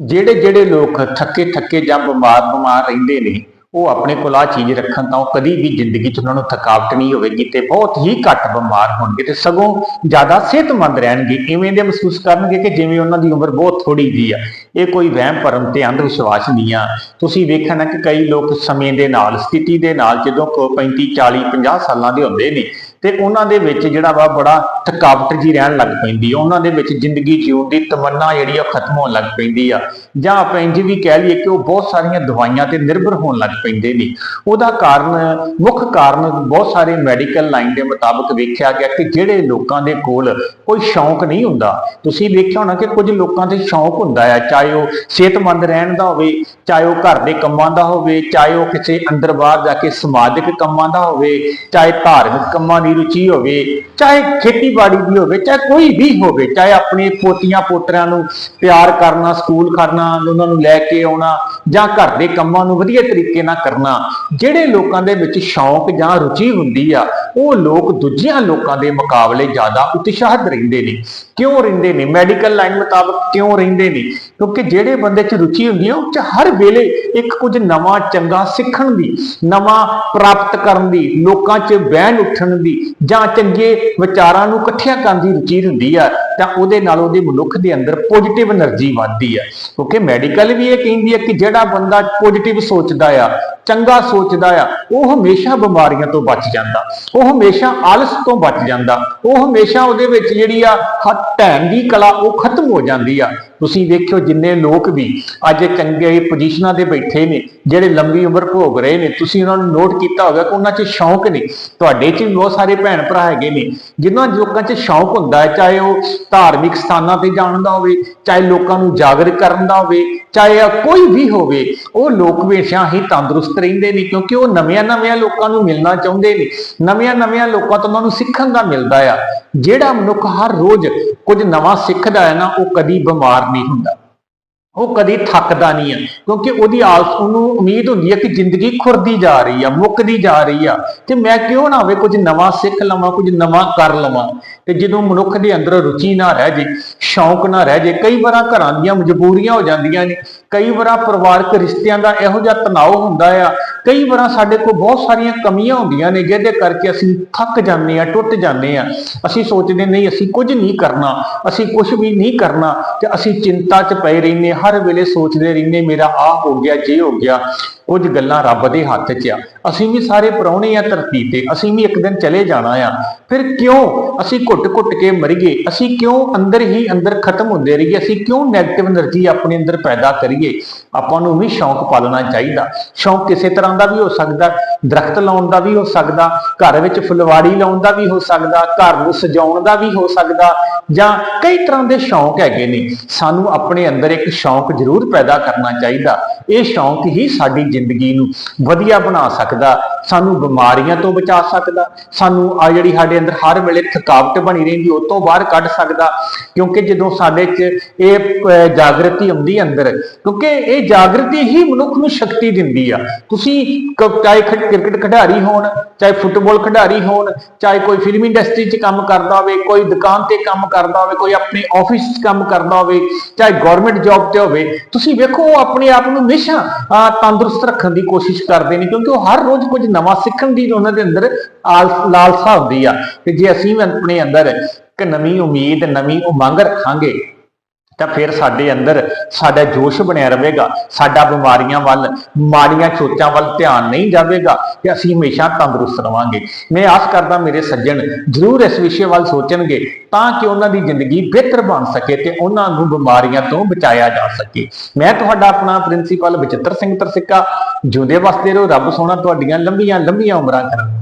ਜਿਹੜੇ ਜਿਹੜੇ ਲੋਕ ਥੱਕੇ ਥੱਕੇ ਜਾਂ ਬਿਮਾਰ ਬਿਮਾਰ ਰਹਿੰਦੇ ਨੇ, ਉਹ ਆਪਣੇ ਕੋਲ ਆ ਚੀਜ਼ ਰੱਖਣ ਤਾਂ ਉਹ ਕਦੀ ਵੀ ਜ਼ਿੰਦਗੀ 'ਚ ਉਹਨਾਂ ਨੂੰ ਥਕਾਵਟ ਨਹੀਂ ਹੋਵੇਗੀ ਤੇ ਬਹੁਤ ਹੀ ਘੱਟ ਬਿਮਾਰ ਹੋਣਗੇ ਤੇ ਸਗੋਂ ਜ਼ਿਆਦਾ ਸਿਹਤਮੰਦ ਰਹਿਣਗੇ। ਇਵੇਂ ਦੇ ਮਹਿਸੂਸ ਕਰਨਗੇ ਕਿ ਜਿਵੇਂ ਉਹਨਾਂ ਦੀ ਉਮਰ ਬਹੁਤ ਥੋੜੀ ਜੀ ਆ। ਇਹ ਕੋਈ ਵਹਿਮ ਭਰਮ ਤੇ ਅੰਧ ਵਿਸ਼ਵਾਸ ਨਹੀਂ ਆ। ਤੁਸੀਂ ਵੇਖਣਾ ਕਿ ਕਈ ਲੋਕ ਸਮੇਂ ਦੇ ਨਾਲ, ਸਥਿਤੀ ਦੇ ਨਾਲ ਜਦੋਂ ਕੋ 35 40 50 ਸਾਲਾਂ ਦੇ ਹੁੰਦੇ ਨੇ ਤੇ ਉਹਨਾਂ ਦੇ ਵਿੱਚ ਜਿਹੜਾ ਵਾ ਬੜਾ ਥਕਾਵਟ ਜੀ ਰਹਿਣ ਲੱਗ ਪੈਂਦੀ ਆ। ਉਹਨਾਂ ਦੇ ਵਿੱਚ ਜ਼ਿੰਦਗੀ ਜਿਉਣ ਦੀ ਤਮੰਨਾ ਜਿਹੜੀ ਆ ਉਹ ਖਤਮ ਹੋਣ ਲੱਗ ਪੈਂਦੀ ਆ। ਜਾਂ ਆਪਾਂ ਇੰਜ ਵੀ ਕਹਿ ਲਈਏ ਕਿ ਉਹ ਬਹੁਤ ਸਾਰੀਆਂ ਦਵਾਈਆਂ ਤੇ ਨਿਰਭਰ ਹੋਣ ਲੱਗ ਪੈਂਦੇ ਨੇ। ਉਹਦਾ ਕਾਰਨ, ਮੁੱਖ ਕਾਰਨ ਬਹੁਤ ਸਾਰੇ ਮੈਡੀਕਲ ਲਾਈਨ ਦੇ ਮੁਤਾਬਕ ਵੇਖਿਆ ਗਿਆ ਕਿ ਜਿਹੜੇ ਲੋਕਾਂ ਦੇ ਕੋਲ ਕੋਈ ਸ਼ੌਂਕ ਨਹੀਂ ਹੁੰਦਾ। ਤੁਸੀਂ ਵੇਖਿਆ ਹੋਣਾ ਕਿ ਕੁਝ ਲੋਕਾਂ ਦੇ ਸ਼ੌਂਕ ਹੁੰਦਾ ਆ, ਚਾਹੇ ਉਹ ਸਿਹਤਮੰਦ ਰਹਿਣ ਦਾ ਹੋਵੇ, ਚਾਹੇ ਉਹ ਘਰ ਦੇ ਕੰਮਾਂ ਦਾ ਹੋਵੇ, ਚਾਹੇ ਉਹ ਕਿਸੇ ਅੰਦਰ ਬਾਹਰ ਜਾ ਕੇ ਸਮਾਜਿਕ ਕੰਮਾਂ ਦਾ ਹੋਵੇ, ਚਾਹੇ ਧਾਰਮਿਕ ਕੰਮਾਂ ਦੀ ਰੁਚੀ ਹੋਵੇ, ਚਾਹੇ ਖੇਤੀ ਖੇਤੀਬਾੜੀ ਦੀ ਹੋਵੇ, ਚਾਹੇ ਕੋਈ ਵੀ ਹੋਵੇ, ਚਾਹੇ ਆਪਣੇ ਪੋਤੀਆਂ ਪੋਤਰਿਆਂ ਨੂੰ ਪਿਆਰ ਕਰਨਾ, ਸਕੂਲ ਕਰਨਾ ਉਹਨਾਂ ਨੂੰ ਲੈ ਕੇ ਆਉਣਾ, ਜਾਂ ਘਰ ਦੇ ਕੰਮਾਂ ਨੂੰ ਵਧੀਆ ਤਰੀਕੇ ਨਾਲ ਕਰਨਾ, ਜਿਹੜੇ ਲੋਕਾਂ ਦੇ ਵਿੱਚ ਸ਼ੌਂਕ ਜਾਂ ਰੁਚੀ ਹੁੰਦੀ ਆ ਉਹ ਲੋਕ ਦੂਜਿਆਂ ਲੋਕਾਂ ਦੇ ਮੁਕਾਬਲੇ ਜ਼ਿਆਦਾ ਉਤਸ਼ਾਹਿਤ ਰਹਿੰਦੇ ਨੇ। ਕਿਉਂ ਰਹਿੰਦੇ ਨੇ? ਮੈਡੀਕਲ ਲਾਈਨ ਮੁਤਾਬਕ ਕਿਉਂ ਰਹਿੰਦੇ ਨੇ? ਕਿਉਂਕਿ ਜਿਹੜੇ ਬੰਦੇ 'ਚ ਰੁਚੀ ਹੁੰਦੀ ਹੈ ਉਹ 'ਚ ਹਰ ਵੇਲੇ ਇੱਕ ਕੁਝ ਨਵਾਂ ਚੰਗਾ ਸਿੱਖਣ ਦੀ, ਨਵਾਂ ਪ੍ਰਾਪਤ ਕਰਨ ਦੀ, ਲੋਕਾਂ 'ਚ ਬਹਿਣ ਉੱਠਣ ਦੀ ਜਾਂ ਚੰਗੇ ਵਿਚਾਰਾਂ ਨੂੰ ਇਕੱਠਿਆਂ ਕਰਨ ਦੀ ਰੁਚੀ ਹੁੰਦੀ ਆ, ਤਾਂ ਉਹਦੇ ਨਾਲ ਉਹਦੇ ਮਨੁੱਖ ਦੇ ਅੰਦਰ ਪੋਜ਼ਿਟਿਵ એનર્ਜੀ ਵੱਧਦੀ ਆ। ਕਿਉਂਕਿ ਮੈਡੀਕਲ ਵੀ ਇਹ ਕਹਿੰਦੀ ਹੈ ਕਿ ਜਿਹੜਾ ਬੰਦਾ ਪੋਜ਼ਿਟਿਵ ਸੋਚਦਾ ਆ ਚੰਗਾ ਸੋਚਦਾ ਆ, ਉਹ ਹਮੇਸ਼ਾ ਬਿਮਾਰੀਆਂ ਤੋਂ ਬਚ ਜਾਂਦਾ, ਉਹ ਹਮੇਸ਼ਾ ਆਲਸ ਤੋਂ ਬਚ ਜਾਂਦਾ, ਉਹ ਹਮੇਸ਼ਾ ਉਹਦੇ ਵਿੱਚ ਜਿਹੜੀ ਆ ਢੈਣ ਦੀ ਕਲਾ ਉਹ ਖਤਮ ਹੋ ਜਾਂਦੀ ਆ। ਤੁਸੀਂ ਵੇਖਿਓ ਜਿੰਨੇ ਲੋਕ ਵੀ ਅੱਜ ਚੰਗੇ ਪੋਜੀਸ਼ਨਾਂ ਤੇ ਬੈਠੇ ਨੇ, ਜਿਹੜੇ ਲੰਬੀ ਉਮਰ ਭੋਗ ਰਹੇ ਨੇ, ਤੁਸੀਂ ਉਹਨਾਂ ਨੂੰ ਨੋਟ ਕੀਤਾ ਹੋਵੇਗਾ ਕਿ ਉਹਨਾਂ 'ਚ ਸ਼ੌਂਕ ਨੇ। ਤੁਹਾਡੇ 'ਚ ਵੀ ਬਹੁਤ ਸਾਰੇ ਭੈਣ ਭਰਾ ਹੈਗੇ ਨੇ, ਜਿਨ੍ਹਾਂ ਲੋਕਾਂ 'ਚ ਸ਼ੌਂਕ ਹੁੰਦਾ ਹੈ, ਚਾਹੇ ਉਹ ਧਾਰਮਿਕ ਸਥਾਨਾਂ ਤੇ ਜਾਣ ਦਾ ਹੋਵੇ, ਚਾਹੇ ਲੋਕਾਂ ਨੂੰ ਜਾਗਰ ਕਰਨ ਦਾ ਹੋਵੇ, ਚਾਹੇ ਉਹ ਕੋਈ ਵੀ ਹੋਵੇ, ਉਹ ਲੋਕ ਹਮੇਸ਼ਾ ਹੀ ਤੰਦਰੁਸਤ ਰਹਿੰਦੇ ਨੇ ਕਿਉਂਕਿ ਉਹ ਨਵਿਆਂ-ਨਵਿਆਂ ਲੋਕਾਂ ਨੂੰ ਮਿਲਣਾ ਚਾਹੁੰਦੇ ਨੇ। ਨਵਿਆਂ-ਨਵਿਆਂ ਲੋਕਾਂ ਤੋਂ ਉਹਨਾਂ ਨੂੰ ਸਿੱਖਣ ਦਾ ਮਿਲਦਾ ਆ। ਜਿਹੜਾ ਮਨੁੱਖ ਹਰ ਰੋਜ਼ ਕੁਝ ਨਵਾਂ ਸਿੱਖਦਾ ਹੈ ਨਾ, ਉਹ ਕਦੀ ਬਿਮਾਰ ਨਹੀਂ ਹੁੰਦਾ। ਉਹ ਕਦੀ ਥੱਕਦਾ ਨਹੀਂ ਹੈ ਕਿਉਂਕਿ ਉਹਦੀ ਆਸ, ਉਹਨੂੰ ਉਮੀਦ ਹੁੰਦੀ ਹੈ ਕਿ ਜ਼ਿੰਦਗੀ ਖੁਰਦੀ ਜਾ ਰਹੀ ਆ, ਮੁੱਕਦੀ ਜਾ ਰਹੀ ਆ। ਤੇ ਮੈਂ ਕਿਉਂ ਨਾ ਹੋਵੇ ਕੁਝ ਨਵਾਂ ਸਿੱਖ ਲਵਾਂ, ਕੁਝ ਨਵਾਂ ਕਰ ਲਵਾਂ। ਤੇ ਜਦੋਂ ਮਨੁੱਖ ਦੇ ਅੰਦਰ ਰੁਚੀ ਨਾ ਰਹਿ ਜੇ, ਸ਼ੌਂਕ ਨਾ ਰਹਿ ਜੇ, ਕਈ ਵਾਰਾਂ ਘਰਾਂ ਦੀਆਂ ਮਜਬੂਰੀਆਂ ਹੋ ਜਾਂਦੀਆਂ ਨੇ, ਕਈ ਵਾਰਾਂ ਪਰਿਵਾਰਕ ਰਿਸ਼ਤਿਆਂ ਦਾ ਇਹੋ ਜਿਹਾ ਤਣਾਅ ਹੁੰਦਾ ਆ ਕਈ ਵਾਰ ਸਾਡੇ ਕੋਲ ਬਹੁਤ ਸਾਰੀਆਂ ਕਮੀਆਂ ਹੁੰਦੀਆਂ ਨੇ, ਜਿਹਦੇ ਕਰਕੇ ਅਸੀਂ ਥੱਕ ਜਾਂਦੇ ਆ ਟੁੱਟ ਜਾਂਦੇ ਆ ਅਸੀਂ ਸੋਚਦੇ, ਨਹੀਂ, ਅਸੀਂ ਕੁਝ ਨਹੀਂ ਕਰਨਾ, ਅਸੀਂ ਕੁਝ ਵੀ ਨਹੀਂ ਕਰਨਾ ਤੇ ਅਸੀਂ ਚਿੰਤਾ 'ਚ ਪਏ ਰਹਿੰਦੇ ਹਰ ਵੇਲੇ ਸੋਚਦੇ ਰਹਿੰਦੇ ਮੇਰਾ ਆਹ ਹੋ ਗਿਆ, ਜੇ ਹੋ ਗਿਆ, ਕੁਝ ਗੱਲਾਂ ਰੱਬ ਦੇ ਹੱਥ 'ਚ ਆ। ਅਸੀਂ ਵੀ ਸਾਰੇ ਪਰੌਣੇ ਆ ਧਰਤੀ ਤੇ, ਅਸੀਂ ਵੀ ਇੱਕ ਦਿਨ ਚਲੇ ਜਾਣਾ ਆ। ਫਿਰ ਕਿਉਂ ਅਸੀਂ ਘੁੱਟ-ਘੁੱਟ ਕੇ ਮਰੀਏ ਅਸੀਂ ਕਿਉਂ ਅੰਦਰ ਹੀ ਅੰਦਰ ਖਤਮ ਹੁੰਦੇ ਰਹੀਏ? ਅਸੀਂ ਕਿਉਂ ਨੈਗੇਟਿਵ એનર્ਜੀ ਆਪਣੇ ਅੰਦਰ ਪੈਦਾ ਕਰੀਏ? ਆਪਾਂ ਨੂੰ ਵੀ ਸ਼ੌਂਕ ਪਾਲਣਾ ਚਾਹੀਦਾ। ਸ਼ੌਂਕ ਕਿਸੇ ਤਰ੍ਹਾਂ ਦਾ ਵੀ ਹੋ ਸਕਦਾ, ਦਰਖਤ ਲਾਉਣ ਦਾ ਵੀ ਹੋ ਸਕਦਾ, ਘਰ ਵਿੱਚ ਫੁਲਵਾੜੀ ਲਾਉਣ ਦਾ ਵੀ ਹੋ ਸਕਦਾ, ਘਰ ਨੂੰ ਸਜਾਉਣ ਦਾ ਵੀ ਹੋ ਸਕਦਾ, ਜਾਂ ਕਈ ਤਰ੍ਹਾਂ ਦੇ ਸ਼ੌਂਕ ਹੈਗੇ ਨੇ। ਸਾਨੂੰ ਆਪਣੇ ਅੰਦਰ ਇੱਕ ਸ਼ੌਂਕ ਜ਼ਰੂਰ ਪੈਦਾ ਕਰਨਾ ਚਾਹੀਦਾ। ਇਹ ਸ਼ੌਂਕ ਹੀ ਸਾਡੀ ਜ਼ਿੰਦਗੀ ਨੂੰ ਵਧੀਆ ਬਣਾ ਸਕਦਾ ਸਾਨੂੰ ਬਿਮਾਰੀਆਂ ਤੋਂ ਬਚਾ ਸਕਦਾ ਸਾਨੂੰ ਆ ਜਿਹੜੀ ਸਾਡੇ ਅੰਦਰ ਹਰ ਵੇਲੇ ਥਕਾਵਟ ਬਣੀ ਰਹਿੰਦੀ ਉਹ ਤੋਂ ਬਾਹਰ ਕੱਢ ਸਕਦਾ। ਕਿਉਂਕਿ ਜਦੋਂ ਸਾਡੇ 'ਚ ਇਹ ਅਹ, ਜਾਗਰਤੀ ਆਉਂਦੀ ਅੰਦਰ ਕਿਉਂਕਿ ਇਹ ਜਾਗਰਤੀ ਹੀ ਮਨੁੱਖ ਨੂੰ ਸ਼ਕਤੀ ਦਿੰਦੀ ਆ। ਤੁਸੀਂ ਚਾਹੇ ਕ੍ਰਿਕਟ ਖਿਡਾਰੀ ਹੋਣ ਚਾਹੇ ਫੁੱਟਬਾਲ ਖਿਡਾਰੀ ਹੋਣ ਚਾਹੇ ਕੋਈ ਫਿਲਮ ਇੰਡਸਟਰੀ 'ਚ ਕੰਮ ਕਰਦਾ ਹੋਵੇ ਕੋਈ ਦੁਕਾਨ ਤੇ ਕੰਮ ਕਰਦਾ ਹੋਵੇ ਕੋਈ ਆਪਣੇ ਆਫਿਸ 'ਚ ਕੰਮ ਕਰਦਾ ਹੋਵੇ ਚਾਹੇ ਗਵਰਨਮੈਂਟ ਜੌਬ ਤੇ ਹੋਵੇ ਤੁਸੀਂ ਵੇਖੋ ਉਹ ਆਪਣੇ ਆਪ ਨੂੰ ਹਮੇਸ਼ਾ ਤੰਦਰੁਸਤ ਰੱਖਣ ਦੀ ਕੋਸ਼ਿਸ਼ ਕਰਦੇ ਨੇ ਕਿਉਂਕਿ ਉਹ ਹਰ ਰੋਜ਼ ਕੁਝ ਨਵਾਂ ਸਿੱਖਣ ਦੀ ਉਹਨਾਂ ਦੇ ਅੰਦਰ ਆਲ- ਲਾਲਸਾ ਹੁੰਦੀ ਆ। ਤੇ ਜੇ ਅਸੀਂ ਵੀ ਆਪਣੇ ਅੰਦਰ ਇੱਕ ਨਵੀਂ ਉਮੀਦ, ਨਵੀਂ ਉਮੰਗ ਰੱਖਾਂਗੇ ਤਾਂ ਫਿਰ ਸਾਡੇ ਅੰਦਰ ਸਾਡਾ ਜੋਸ਼ ਬਣਿਆ ਰਹੇਗਾ, ਸਾਡਾ ਬਿਮਾਰੀਆਂ ਵੱਲ, ਮਾੜੀਆਂ ਸੋਚਾਂ ਵੱਲ ਧਿਆਨ ਨਹੀਂ ਜਾਵੇਗਾ ਤੇ ਅਸੀਂ ਹਮੇਸ਼ਾ ਤੰਦਰੁਸਤ ਰਵਾਂਗੇ। ਮੈਂ ਆਸ ਕਰਦਾ ਮੇਰੇ ਸੱਜਣ ਜ਼ਰੂਰ ਇਸ ਵਿਸ਼ੇ ਵੱਲ ਸੋਚਣਗੇ ਤਾਂ ਕਿ ਉਹਨਾਂ ਦੀ ਜ਼ਿੰਦਗੀ ਬਿਹਤਰ ਬਣ ਸਕੇ ਤੇ ਉਹਨਾਂ ਨੂੰ ਬਿਮਾਰੀਆਂ ਤੋਂ ਬਚਾਇਆ ਜਾ ਸਕੇ। ਮੈਂ ਤੁਹਾਡਾ ਆਪਣਾ ਪ੍ਰਿੰਸੀਪਲ ਬਚਿੱਤਰ ਸਿੰਘ ਤਰਸਿੱਕਾ, ਜਿਉਂਦੇ ਵਸਦੇ ਰਹੋ, ਰੱਬ ਸੋਹਣਾ ਤੁਹਾਡੀਆਂ ਲੰਬੀਆਂ ਲੰਬੀਆਂ ਉਮਰਾਂ ਕਰੇ